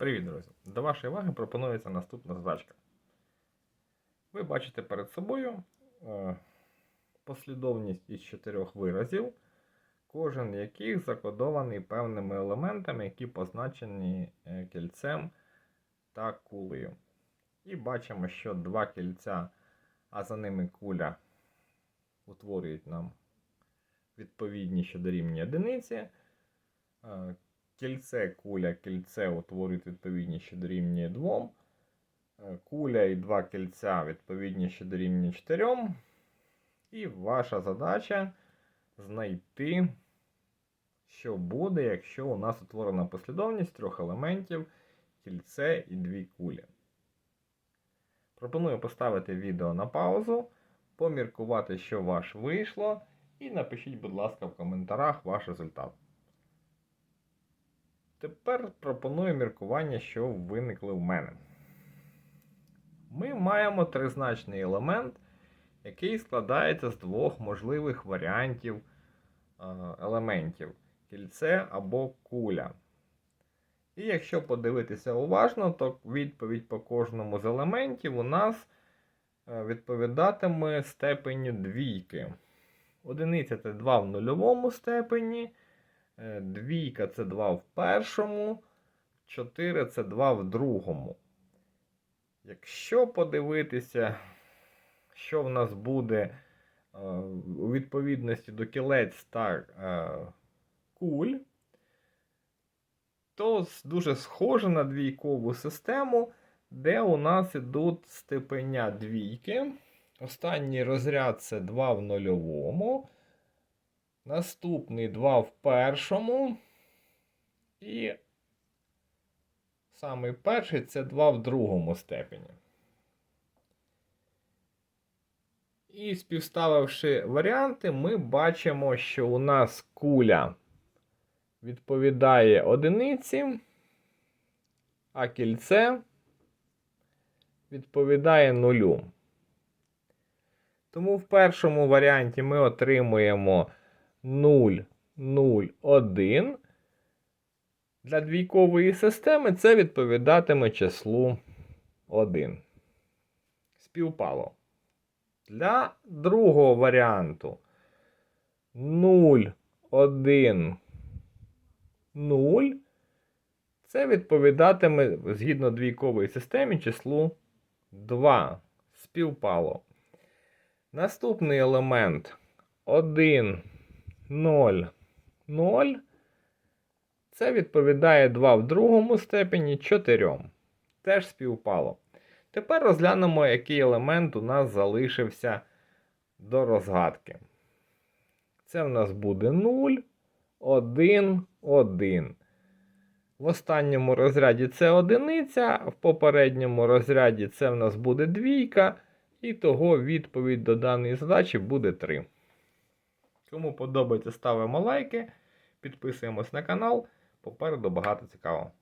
Привіт, друзі! До вашої уваги пропонується наступна задачка. Ви бачите перед собою е, послідовність із чотирьох виразів, кожен яких закодований певними елементами, які позначені е, кільцем та кулею. І бачимо, що два кільця, а за ними куля утворюють нам відповідні, що дорівнює одиниці. Е, Кільце, куля, кільце утворюють відповідні, що дорівнює 2. Куля і два кільця відповідні, що дорівнює 4. І ваша задача знайти, що буде, якщо у нас утворена послідовність трьох елементів кільце і дві кулі. Пропоную поставити відео на паузу, поміркувати, що ваш вийшло, і напишіть, будь ласка, в коментарях ваш результат. Тепер пропоную міркування, що виникли в мене. Ми маємо тризначний елемент, який складається з двох можливих варіантів е, елементів кільце або куля. І якщо подивитися уважно, то відповідь по кожному з елементів у нас е, відповідатиме степеню двійки. Одиниця це 2 в нульовому степені. Е, Двійка це 2 в першому, 4 це 2 в другому. Якщо подивитися, що в нас буде е, у відповідності до кілець та е, куль, то дуже схоже на двійкову систему, де у нас ідуть степеня двійки. Останній розряд це 2 в нульовому. Наступний 2 в першому. І самий перший це 2 в другому степені. І співставивши варіанти, ми бачимо, що у нас куля відповідає одиниці, а кільце відповідає нулю. Тому в першому варіанті ми отримуємо 0, 0, 1. Для двійкової системи це відповідатиме числу 1. Співпало. Для другого варіанту 0, 1, 0. Це відповідатиме згідно двійкової системі числу 2. Співпало. Наступний елемент 1, 0, 0. Це відповідає 2 в другому степені 4. Теж співпало. Тепер розглянемо, який елемент у нас залишився до розгадки. Це в нас буде 0, 1, 1. В останньому розряді це одиниця, в попередньому розряді це в нас буде двійка. І того відповідь до даної задачі буде 3. Кому подобається, ставимо лайки, підписуємось на канал. Попереду багато цікавого.